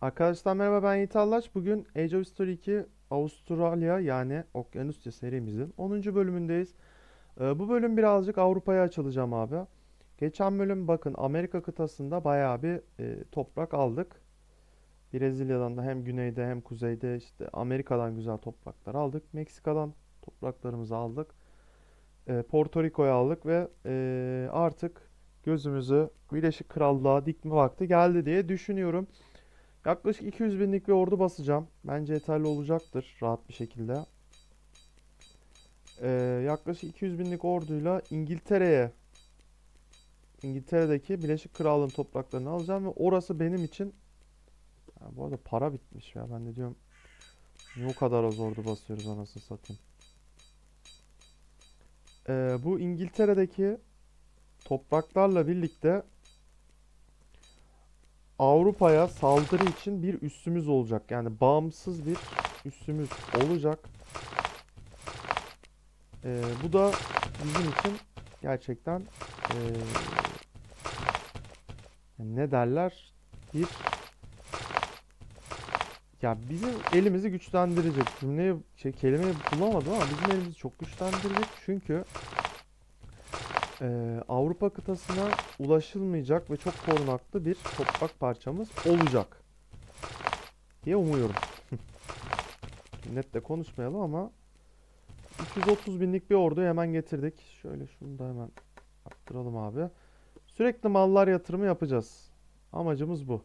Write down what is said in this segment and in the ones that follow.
Arkadaşlar merhaba ben Yiğit Allaç. Bugün Age of History 2 Avustralya yani Okyanusya serimizin 10. bölümündeyiz. Ee, bu bölüm birazcık Avrupa'ya açılacağım abi. Geçen bölüm bakın Amerika kıtasında bayağı bir e, toprak aldık. Brezilya'dan da hem güneyde hem kuzeyde işte Amerika'dan güzel topraklar aldık. Meksika'dan topraklarımızı aldık. E, Porto Rico'yu aldık ve e, artık gözümüzü Birleşik Krallığa dikme vakti geldi diye düşünüyorum. Yaklaşık 200 binlik bir ordu basacağım. Bence yeterli olacaktır rahat bir şekilde. Ee, yaklaşık 200 binlik orduyla İngiltere'ye İngiltere'deki Birleşik Krallığın topraklarını alacağım ve orası benim için Ha, bu arada para bitmiş ya ben de diyorum niye o kadar az ordu basıyoruz anasını satayım. Ee, bu İngiltere'deki topraklarla birlikte Avrupa'ya saldırı için bir üssümüz olacak. Yani bağımsız bir üssümüz olacak. Ee, bu da bizim için gerçekten ee, ne derler? Bir ya bizim elimizi güçlendirecek. Cümleyi şey kelimeyi bulamadım ama bizim elimizi çok güçlendirecek. Çünkü ee, Avrupa kıtasına ulaşılmayacak ve çok korunaklı bir toprak parçamız olacak diye umuyorum. Net de konuşmayalım ama 230 binlik bir orduyu hemen getirdik. Şöyle şunu da hemen arttıralım abi. Sürekli mallar yatırımı yapacağız. Amacımız bu.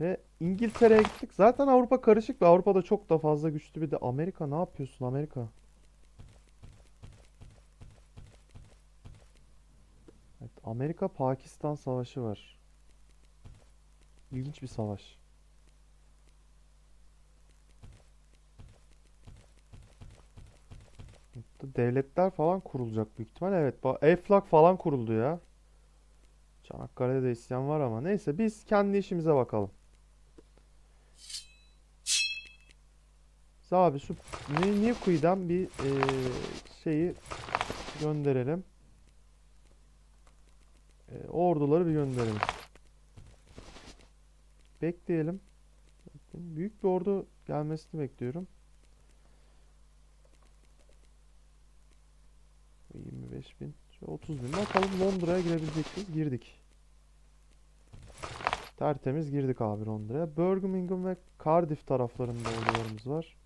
Ve İngiltere'ye gittik. Zaten Avrupa karışık ve Avrupa'da çok da fazla güçlü bir de Amerika ne yapıyorsun Amerika? Amerika-Pakistan savaşı var. İlginç bir savaş. Devletler falan kurulacak büyük ihtimal. Evet, Eflak falan kuruldu ya. Çanakkale'de de isyan var ama neyse biz kendi işimize bakalım. Biz abi şu Ni- Nikui'den bir eee, şeyi gönderelim. E, orduları bir gönderelim. Bekleyelim. Büyük bir ordu gelmesini bekliyorum. 25 bin. Şöyle 30 bin. Bakalım Londra'ya girebilecek miyiz? Girdik. Tertemiz girdik abi Londra'ya. Birmingham ve Cardiff taraflarında ordularımız var.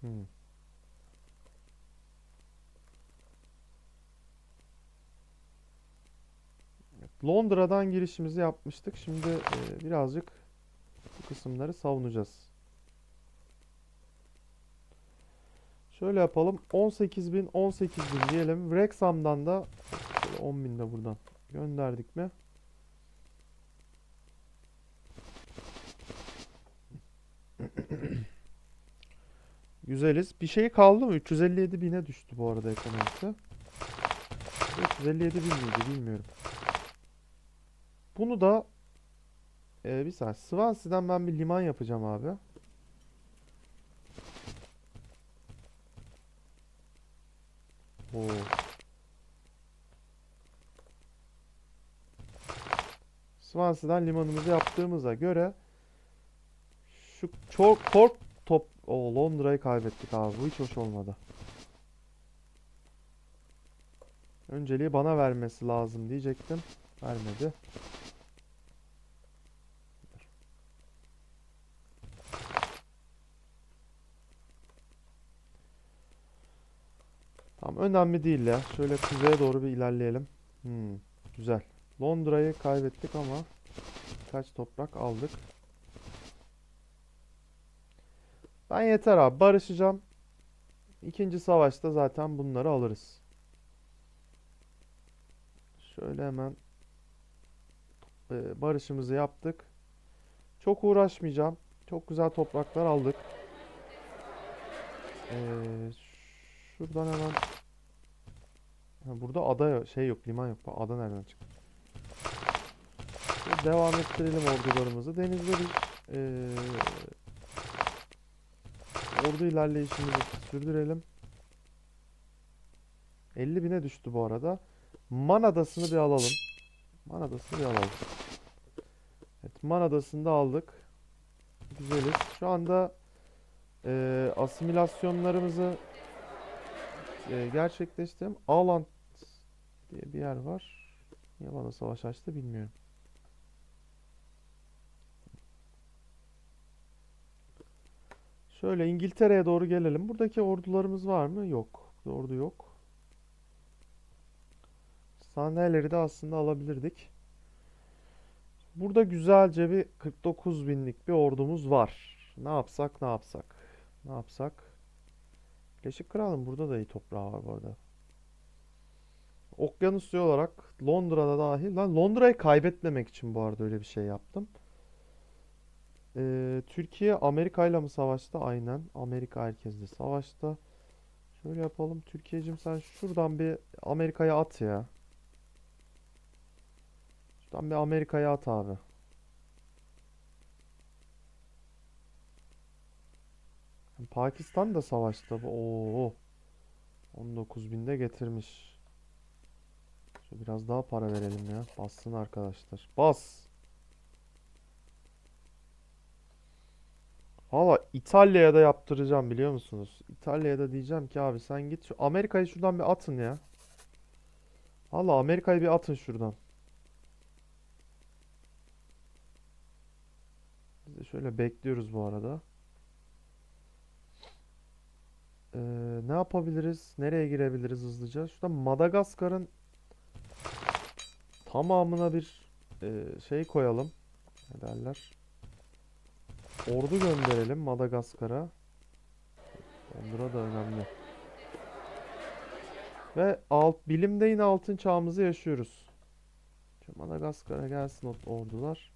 Hmm. Londra'dan girişimizi yapmıştık. Şimdi e, birazcık bu kısımları savunacağız. Şöyle yapalım. 18.000 18.000 diyelim. Wrexham'dan da şöyle 10.000 de buradan gönderdik mi? Güzeliz. Bir şey kaldı mı? 357 bine düştü bu arada ekonomisi. 357 bin miydi bilmiyorum. Bunu da e, bir saniye. Swansea'dan ben bir liman yapacağım abi. Oo. Swansea'dan limanımızı yaptığımıza göre şu çok kork top o Londra'yı kaybettik abi. Bu hiç hoş olmadı. Önceliği bana vermesi lazım diyecektim. Vermedi. Önemli değil ya. Şöyle kuzeye doğru bir ilerleyelim. Hmm, güzel. Londra'yı kaybettik ama kaç toprak aldık. Ben yeter abi barışacağım. İkinci savaşta zaten bunları alırız. Şöyle hemen e, barışımızı yaptık. Çok uğraşmayacağım. Çok güzel topraklar aldık. Ee, şuradan hemen Ha, burada ada yo- şey yok, liman yok. Ada nereden çıktı? Devam ettirelim ordularımızı. Denizde bir ee, ordu ilerleyişimizi sürdürelim. 50 bine düştü bu arada. Man Adası'nı bir alalım. Man Adası'nı bir alalım. Man Adası'nda aldık. Güzeliz. Şu anda e, asimilasyonlarımızı e, gerçekleştirdim. Aland diye bir yer var. Niye bana savaş açtı bilmiyorum. Şöyle İngiltere'ye doğru gelelim. Buradaki ordularımız var mı? Yok. Ordu yok. Sandalyeleri de aslında alabilirdik. Burada güzelce bir 49 binlik bir ordumuz var. Ne yapsak ne yapsak? Ne yapsak? Birleşik Krallık'ın burada da iyi toprağı var bu arada. Okyanuslu olarak Londra'da dahil. Lan Londra'yı kaybetmemek için bu arada öyle bir şey yaptım. Ee, Türkiye Amerika ile mi savaşta? Aynen. Amerika herkesle savaşta. Şöyle yapalım. Türkiye'cim sen şuradan bir Amerika'ya at ya. Şuradan bir Amerika'ya at abi. Pakistan da savaşta. Oo. 19 binde getirmiş. Şöyle biraz daha para verelim ya. Bassın arkadaşlar. Bas. Valla İtalya'ya da yaptıracağım biliyor musunuz? İtalya'ya da diyeceğim ki abi sen git şu Amerika'yı şuradan bir atın ya. Valla Amerika'yı bir atın şuradan. Biz de şöyle bekliyoruz bu arada. Ee, ne yapabiliriz? Nereye girebiliriz hızlıca? Şurada Madagaskar'ın tamamına bir e, şey koyalım. Ne derler? Ordu gönderelim Madagaskar'a. Londra da önemli. Ve alt, bilimde yine altın çağımızı yaşıyoruz. Madagaskar'a gelsin ordular.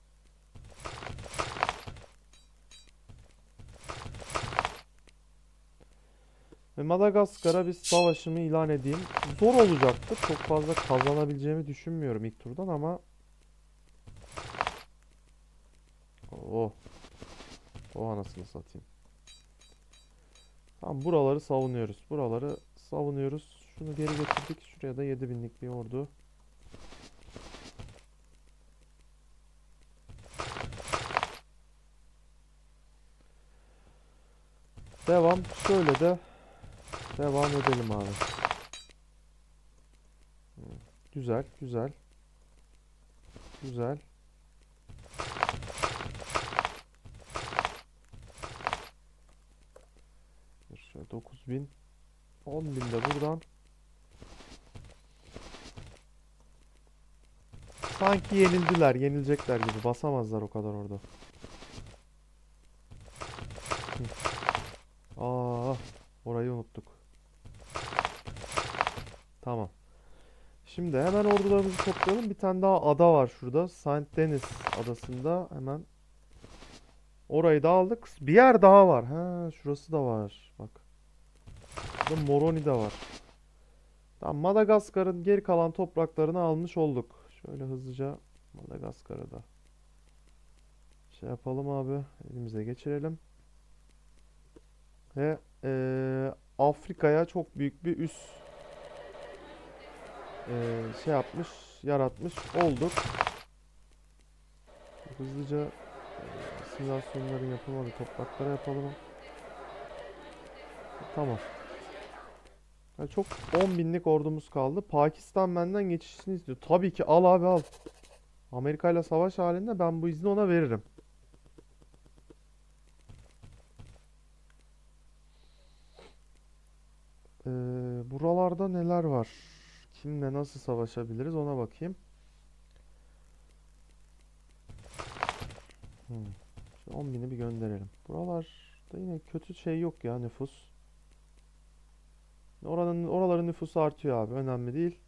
Ve Madagaskar'a bir savaşımı ilan edeyim. Zor olacaktır. Çok fazla kazanabileceğimi düşünmüyorum ilk turdan ama Oh. O anasını satayım. Tamam buraları savunuyoruz. Buraları savunuyoruz. Şunu geri getirdik. Şuraya da 7000'lik bir ordu. Devam. Şöyle de devam edelim abi. Güzel, güzel. Güzel. Şöyle 9000 10.000 de buradan Sanki yenildiler, yenilecekler gibi. Basamazlar o kadar orada. Aa, orayı unuttuk. Tamam. Şimdi hemen ordularımızı toplayalım. Bir tane daha ada var şurada. Saint Denis adasında. Hemen orayı da aldık. Bir yer daha var. Ha, şurası da var. Bak. Burada Moroni de var. Tamam, Madagaskar'ın geri kalan topraklarını almış olduk. Şöyle hızlıca Madagaskar'a da şey yapalım abi. Elimize geçirelim. Ve eee, Afrika'ya çok büyük bir üs eee, şey yapmış, yaratmış olduk. Hızlıca eee, simülasyonların yapılmadığı topraklara yapalım. Tamam. Ya çok 10 binlik ordumuz kaldı. Pakistan benden geçişini istiyor. Tabii ki al abi al. Amerika ile savaş halinde ben bu izni ona veririm. Ee, buralarda neler var? Kimle nasıl savaşabiliriz ona bakayım. Hmm. Şu 10 bini bir gönderelim. Buralarda yine kötü şey yok ya nüfus. Oranın oraların nüfusu artıyor abi. Önemli değil.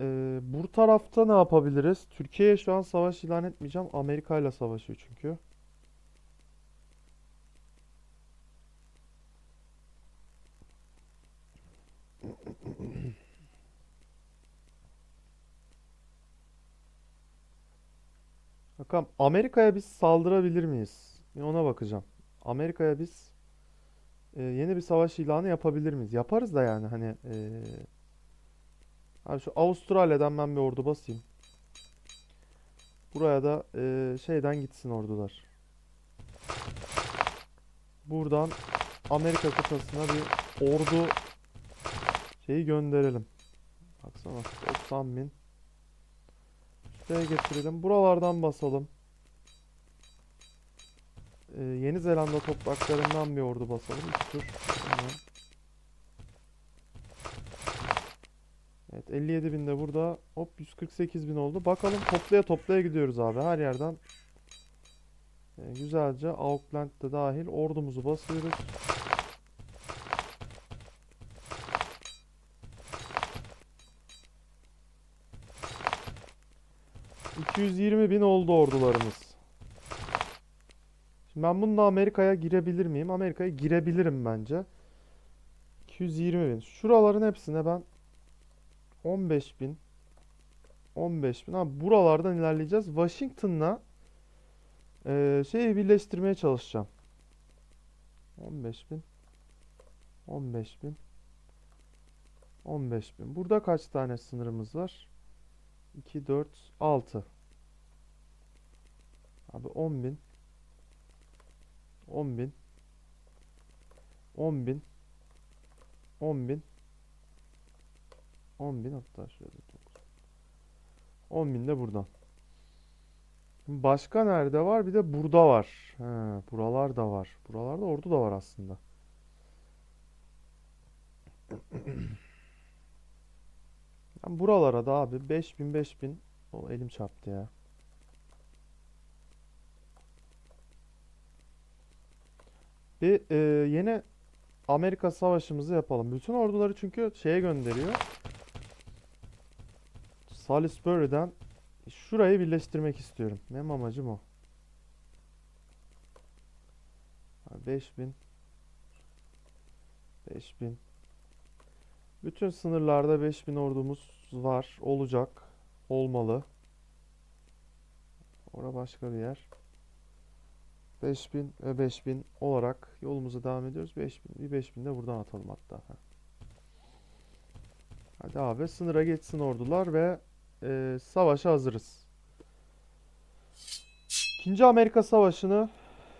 Ee, bu tarafta ne yapabiliriz? Türkiye'ye şu an savaş ilan etmeyeceğim. Amerika ile savaşıyor çünkü. Bakalım Amerika'ya biz saldırabilir miyiz? Bir ona bakacağım. Amerika'ya biz e, yeni bir savaş ilanı yapabilir miyiz? Yaparız da yani hani e, Abi şu Avustralya'dan ben bir ordu basayım. Buraya da e, şeyden gitsin ordular. Buradan Amerika kıtasına bir ordu şeyi gönderelim. Baksana 90 bin. Şuraya getirelim. Buralardan basalım. Ee, Yeni Zelanda topraklarından bir ordu basalım. Tur. Evet 57 bin de burada. Hop 148 bin oldu. Bakalım toplaya toplaya gidiyoruz abi. Her yerden e, güzelce Auckland de dahil ordumuzu basıyoruz. ...220 bin oldu ordularımız. Şimdi ben bununla Amerika'ya girebilir miyim? Amerika'ya girebilirim bence. 220 bin. Şuraların hepsine ben 15 bin 15 bin. Abi buralardan ilerleyeceğiz. Washington'la eee şeyi birleştirmeye çalışacağım. 15 bin 15 bin 15 bin. Burada kaç tane sınırımız var? 2, 4, 6. Abi 10 bin 10 bin 10 bin 10 bin 10 bin hatta şöyle 10 bin de buradan. Başka nerede var? Bir de burada var. He, buralar da var. Buralarda ordu da var aslında. Ben buralara da abi 5000 5000 o elim çarptı ya. Bir e, yeni Amerika savaşımızı yapalım. Bütün orduları çünkü şeye gönderiyor. Salisbury'den şurayı birleştirmek istiyorum. Benim amacım o. Ha, 5000 5000 Bütün sınırlarda 5000 ordumuz var. Olacak. Olmalı. Ora başka bir yer. 5000 ve 5000 olarak yolumuza devam ediyoruz. 5000, bir 5000 de buradan atalım hatta. Ha. Hadi abi sınıra geçsin ordular ve e, savaşa hazırız. İkinci Amerika Savaşı'nı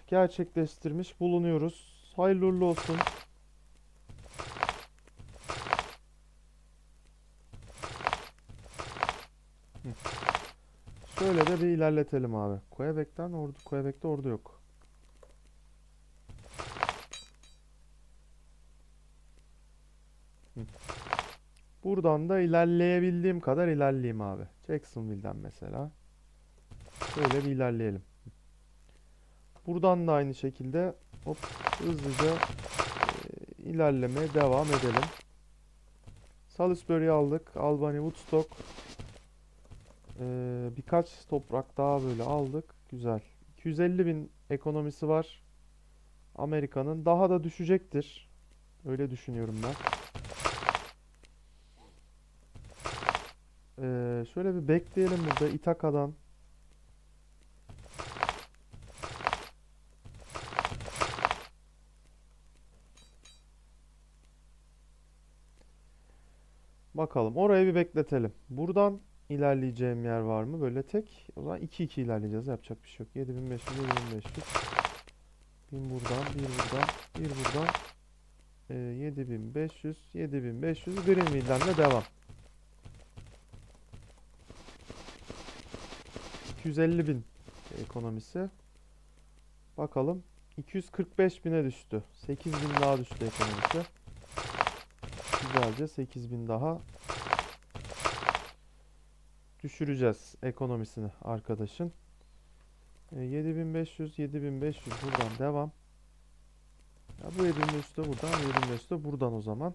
gerçekleştirmiş bulunuyoruz. Hayırlı uğurlu olsun. Şöyle de bir ilerletelim abi. Quebec'ten ordu, Quebec'te ordu yok. Buradan da ilerleyebildiğim kadar ilerleyeyim abi. Jacksonville'den mesela. Şöyle bir ilerleyelim. Buradan da aynı şekilde hop hızlıca e, ilerlemeye devam edelim. Salisbury'yi aldık. Albany, Woodstock. E, birkaç toprak daha böyle aldık. Güzel. 250 bin ekonomisi var. Amerika'nın daha da düşecektir. Öyle düşünüyorum ben. Ee, şöyle bir bekleyelim burada İtaka'dan. Bakalım orayı bir bekletelim. Buradan ilerleyeceğim yer var mı? Böyle tek. O zaman 2-2 ilerleyeceğiz. Yapacak bir şey yok. 7500, 7500. 1000 buradan, 1 buradan, 1 buradan. Ee, 7500, 7500. Greenville'den de devam. 250 bin ekonomisi. Bakalım. 245 bine düştü. 8 bin daha düştü ekonomisi. Güzelce 8 bin daha düşüreceğiz ekonomisini arkadaşın. E, 7500 7500 buradan devam. Ya bu 7500 de buradan 7500 de buradan o zaman.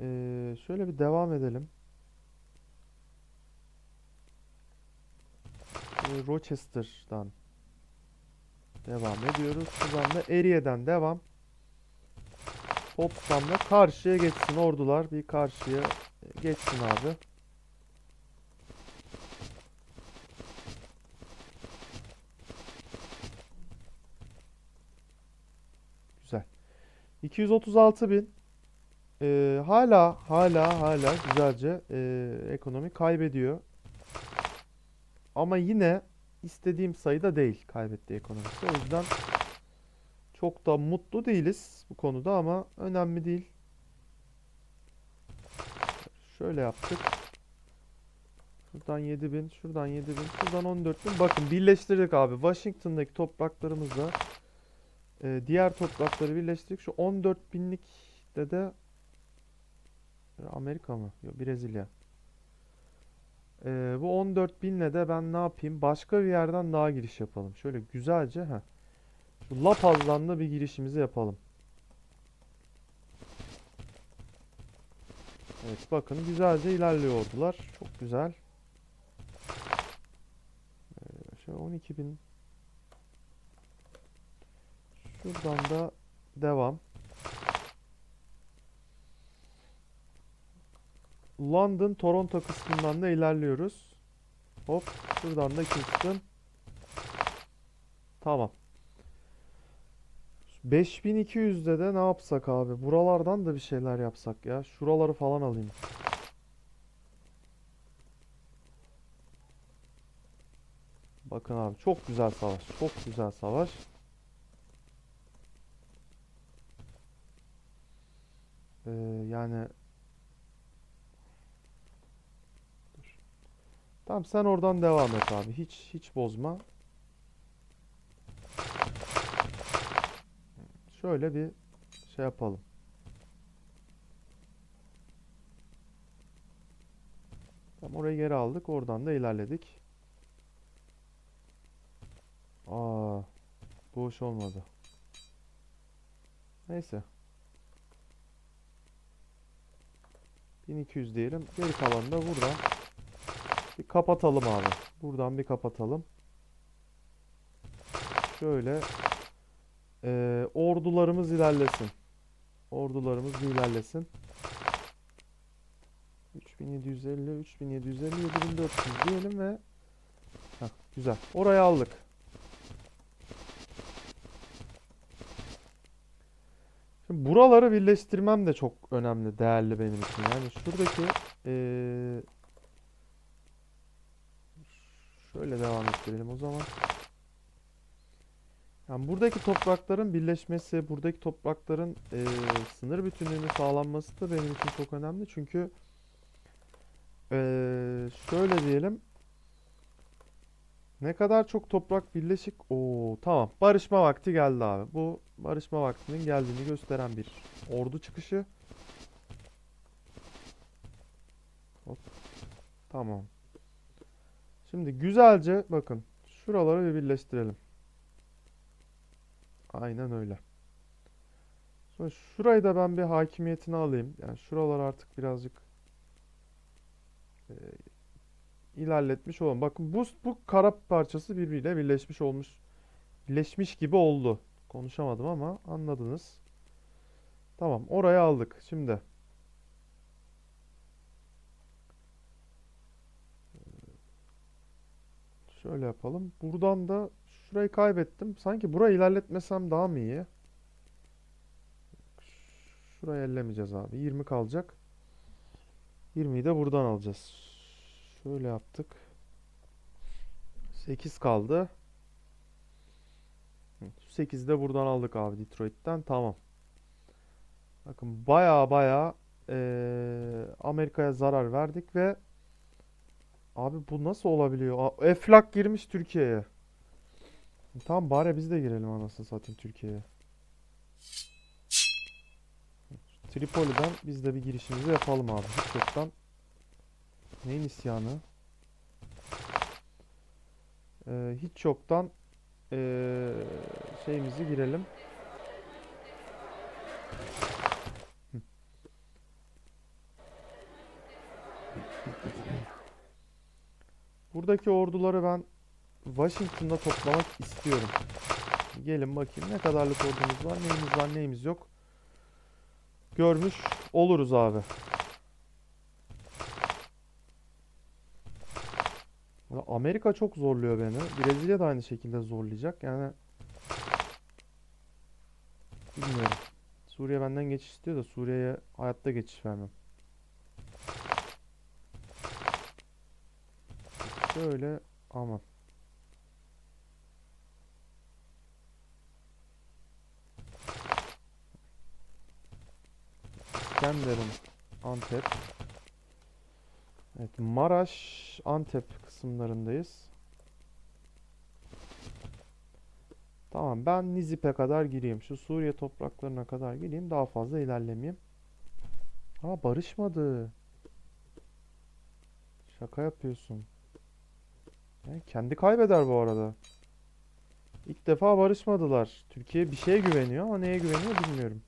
E, şöyle bir devam edelim. Rochester'dan devam ediyoruz. Buradan da Erie''den devam. Potsdam'da karşıya geçsin ordular. Bir karşıya geçsin abi. Güzel. 236 bin. Ee, hala hala hala güzelce e, ekonomi kaybediyor. Ama yine istediğim sayıda değil kaybettiği ekonomisi. O yüzden çok da mutlu değiliz bu konuda ama önemli değil. Şöyle yaptık. Şuradan 7000, şuradan 7000, şuradan 14000. Bakın birleştirdik abi. Washington'daki topraklarımızla e, diğer toprakları birleştirdik. Şu 14000'lik de de Amerika mı? Yok Brezilya. E, bu 14.000'le de ben ne yapayım? Başka bir yerden daha giriş yapalım. Şöyle güzelce ha. Şu La Paz'dan da bir girişimizi yapalım. Evet bakın güzelce ilerliyor ordular. Çok güzel. Ee, şöyle 12.000 Şuradan da devam. London, Toronto kısmından da ilerliyoruz. Hop, şuradan da Kingston. Tamam. 5200'de de ne yapsak abi? Buralardan da bir şeyler yapsak ya. Şuraları falan alayım. Bakın abi çok güzel savaş. Çok güzel savaş. Ee, yani Tamam sen oradan devam et abi. Hiç hiç bozma. Şöyle bir şey yapalım. Tamam orayı geri aldık. Oradan da ilerledik. Aa, bu hoş olmadı. Neyse. 1200 diyelim. Geri kalanı da buradan bir kapatalım abi. Buradan bir kapatalım. Şöyle ee, ordularımız ilerlesin. Ordularımız ilerlesin. 3750, 3750, 7400 diyelim ve Heh, güzel. Orayı aldık. Şimdi buraları birleştirmem de çok önemli, değerli benim için. Yani şuradaki ee, şöyle devam ettirelim o zaman. Yani buradaki toprakların birleşmesi, buradaki toprakların eee, sınır bütünlüğünün sağlanması da benim için çok önemli. Çünkü eee, şöyle diyelim. Ne kadar çok toprak birleşik. Oo tamam. Barışma vakti geldi abi. Bu barışma vaktinin geldiğini gösteren bir ordu çıkışı. Hop. Tamam. Şimdi güzelce bakın. Şuraları bir birleştirelim. Aynen öyle. Sonra şurayı da ben bir hakimiyetini alayım. Yani şuralar artık birazcık e, ilerletmiş olalım. Bakın bu bu kara parçası birbiriyle birleşmiş olmuş. Birleşmiş gibi oldu. Konuşamadım ama anladınız. Tamam, orayı aldık. Şimdi şöyle yapalım. Buradan da şurayı kaybettim. Sanki burayı ilerletmesem daha mı iyi? Şurayı ellemeyeceğiz abi. 20 kalacak. 20'yi de buradan alacağız. Şöyle yaptık. 8 kaldı. 8'i de buradan aldık abi Detroit'ten. Tamam. Bakın baya baya eee, Amerika'ya zarar verdik ve abi bu nasıl olabiliyor? Eflak girmiş Türkiye'ye. Tamam bari biz de girelim anasını satayım Türkiye'ye. Tripoli'den biz de bir girişimizi yapalım abi. Yoktan. Neyin isyanı? Ee, hiç yoktan ee, şeyimizi girelim. Buradaki orduları ben Washington'da toplamak istiyorum. Gelin bakayım ne kadarlık ordumuz var, neyimiz var, neyimiz yok. Görmüş oluruz abi. Amerika çok zorluyor beni. Brezilya da aynı şekilde zorlayacak. Yani bilmiyorum. Suriye benden geçiş istiyor da Suriye'ye hayatta geçiş vermem. Şöyle Aman. İskenderun, Antep. Evet, Maraş, Antep kısımlarındayız. Tamam, ben Nizip'e kadar gireyim. Şu Suriye topraklarına kadar gireyim. Daha fazla ilerlemeyeyim. Aa, barışmadı. Şaka yapıyorsun. Yani kendi kaybeder bu arada. İlk defa barışmadılar. Türkiye bir şeye güveniyor ama neye güveniyor bilmiyorum.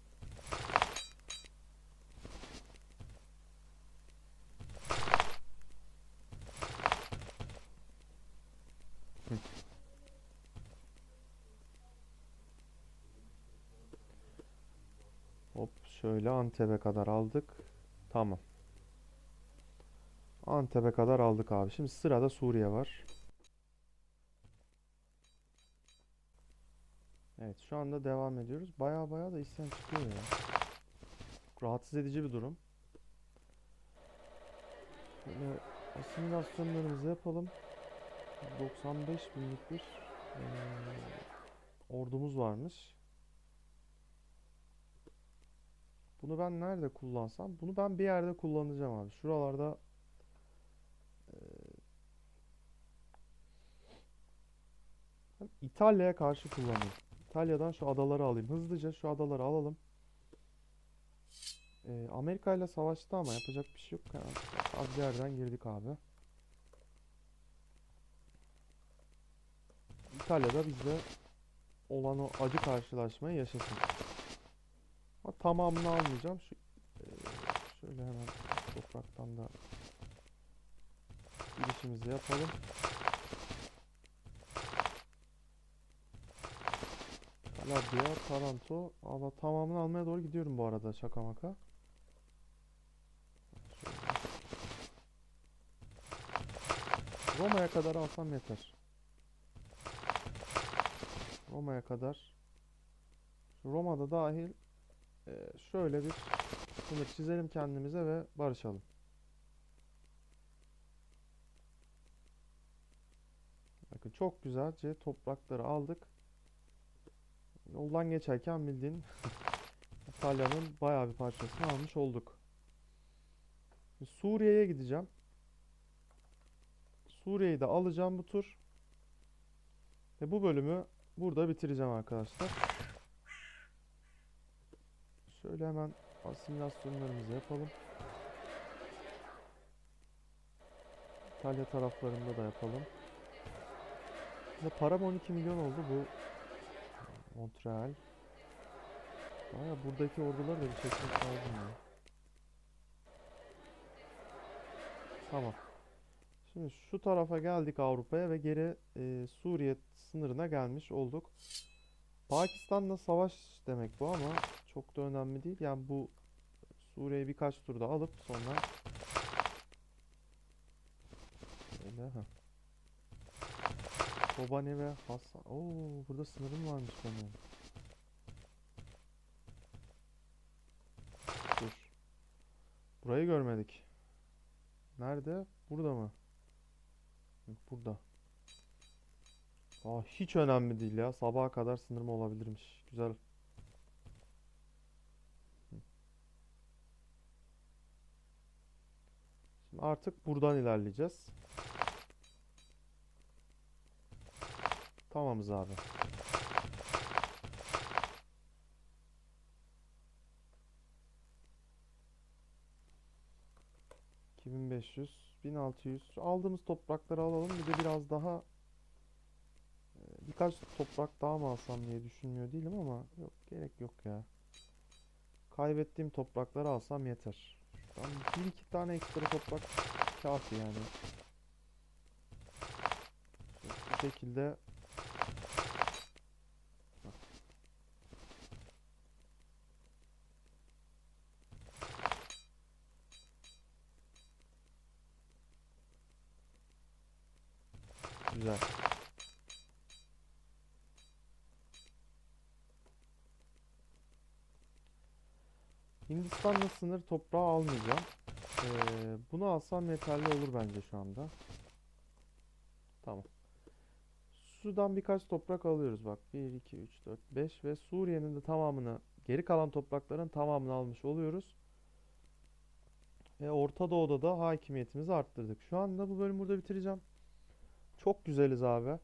Hop şöyle Antep'e kadar aldık. Tamam. Antep'e kadar aldık abi. Şimdi sırada Suriye var. Evet şu anda devam ediyoruz. Baya baya da isyan çıkıyor ya. Rahatsız edici bir durum. Böyle asimilasyonlarımızı yapalım. 95 binlik bir eee, ordumuz varmış. Bunu ben nerede kullansam? Bunu ben bir yerde kullanacağım abi. Şuralarda ben İtalya'ya karşı kullanayım. İtalya'dan şu adaları alayım. Hızlıca şu adaları alalım. Ee, Amerika ile savaştı ama yapacak bir şey yok. Az yerden girdik abi. İtalya'da bizde olan o acı karşılaşmayı yaşasın. Ama tamamını almayacağım. Şu e, şöyle hemen topraktan da girişimizi yapalım. Calabria, Taranto. Allah tamamını almaya doğru gidiyorum bu arada şaka maka. Roma'ya kadar alsam yeter. Roma'ya kadar. Roma'da dahil e, şöyle bir sınır çizelim kendimize ve barışalım. Bakın çok güzelce toprakları aldık. Yoldan geçerken bildiğin İtalya'nın bayağı bir parçasını almış olduk. Şimdi Suriye'ye gideceğim. Suriye'yi de alacağım bu tur. Ve bu bölümü burada bitireceğim arkadaşlar. Şöyle hemen asimilasyonlarımızı yapalım. İtalya taraflarında da yapalım. Ve param 12 milyon oldu bu Montreal. Baya buradaki orduları da bir çekmek lazım ya. Tamam. Şimdi şu tarafa geldik Avrupa'ya ve geri e, Suriye sınırına gelmiş olduk. Pakistan'la savaş demek bu ama çok da önemli değil. Yani bu Suriye'yi birkaç turda alıp sonra Öyle. Kobane ve Hasan. Oo, burada sınırım varmış benim. Dur. Burayı görmedik. Nerede? Burada mı? Burada. Aa, hiç önemli değil ya. Sabaha kadar sınırım olabilirmiş. Güzel. Şimdi artık buradan ilerleyeceğiz. Tamamız abi. ...2500, 1600... ...aldığımız toprakları alalım. Bir de biraz daha... e, ...birkaç toprak daha mı alsam diye düşünmüyor değilim ama... ...yok gerek yok ya. Kaybettiğim toprakları alsam yeter. Şuradan bir iki tane ekstra toprak... ...kafi yani. Bu şekilde... Güzel. Hindistan'la sınır toprağı almayacağım. Ee, bunu alsam yeterli olur bence şu anda. Tamam. Sudan birkaç toprak alıyoruz bak. 1, 2, 3, 4, 5 ve Suriye'nin de tamamını, geri kalan toprakların tamamını almış oluyoruz. Ve Orta Doğu'da da hakimiyetimizi arttırdık. Şu anda bu bölümü burada bitireceğim. Çok güzeliz abi.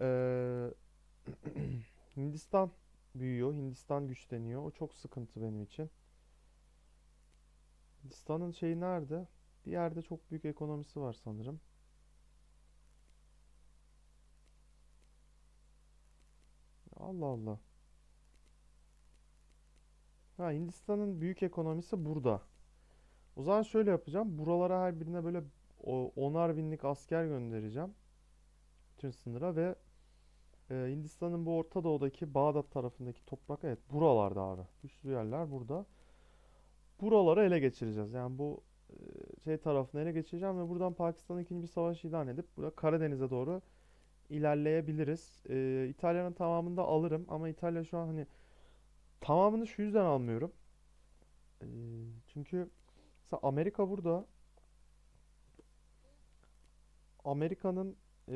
Ee, Hindistan büyüyor. Hindistan güçleniyor. O çok sıkıntı benim için. Hindistan'ın şeyi nerede? Bir yerde çok büyük ekonomisi var sanırım. Allah Allah. Ha Hindistan'ın büyük ekonomisi burada. O zaman şöyle yapacağım. Buralara her birine böyle onar binlik asker göndereceğim. Bütün sınıra ve e, Hindistan'ın bu Orta Doğu'daki Bağdat tarafındaki toprak evet buralarda abi. Güçlü yerler burada. Buraları ele geçireceğiz. Yani bu e, şey tarafını ele geçireceğim ve buradan Pakistan'a ikinci savaş ilan edip burada Karadeniz'e doğru ilerleyebiliriz. E, İtalya'nın tamamını da alırım ama İtalya şu an hani tamamını şu yüzden almıyorum. E, çünkü mesela Amerika burada Amerika'nın e,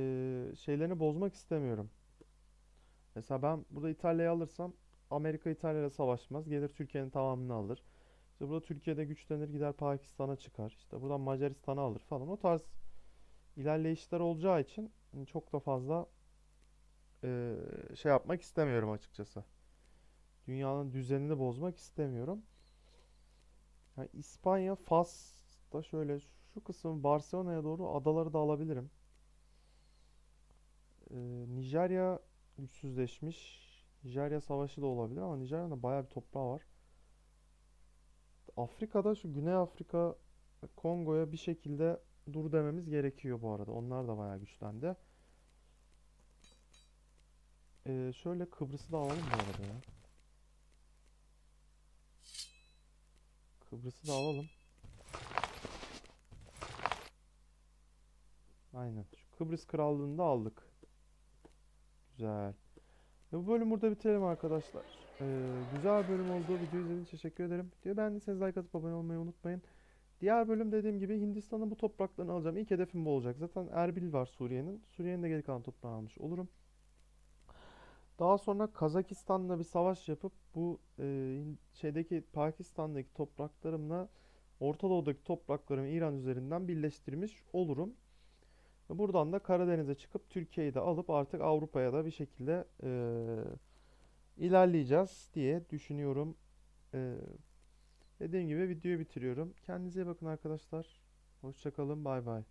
şeylerini bozmak istemiyorum. Mesela ben burada İtalya'yı alırsam Amerika İtalya'yla savaşmaz. Gelir Türkiye'nin tamamını alır. İşte burada Türkiye'de güçlenir gider Pakistan'a çıkar. İşte buradan Macaristan'a alır falan. O tarz ilerleyişler olacağı için çok da fazla e, şey yapmak istemiyorum açıkçası. Dünyanın düzenini bozmak istemiyorum. Yani İspanya, Fas'ta şöyle şu kısım Barcelona'ya doğru adaları da alabilirim. Ee, Nijerya güçsüzleşmiş. Nijerya savaşı da olabilir ama Nijerya'nın da bayağı bir toprağı var. Afrika'da şu Güney Afrika, Kongo'ya bir şekilde dur dememiz gerekiyor bu arada. Onlar da bayağı güçlendi. Ee, şöyle Kıbrıs'ı da alalım bu arada ya. Kıbrıs'ı da alalım. Aynen. Şu Kıbrıs Krallığı'nı da aldık. Güzel. Ve bu bölüm burada bitirelim arkadaşlar. Ee, güzel bölüm oldu. Videoyu izlediğiniz için teşekkür ederim. Videoyu beğendiyseniz like atıp abone olmayı unutmayın. Diğer bölüm dediğim gibi Hindistan'ın bu topraklarını alacağım. İlk hedefim bu olacak. Zaten Erbil var Suriye'nin. Suriye'nin de geri kalan toprağını almış olurum. Daha sonra Kazakistan'la bir savaş yapıp bu e, şeydeki Pakistan'daki topraklarımla Orta Doğu'daki topraklarımı İran üzerinden birleştirmiş olurum. Buradan da Karadeniz'e çıkıp Türkiye'yi de alıp artık Avrupa'ya da bir şekilde eee, ilerleyeceğiz diye düşünüyorum. Eee, dediğim gibi videoyu bitiriyorum. Kendinize iyi bakın arkadaşlar. Hoşça kalın. Bay bay.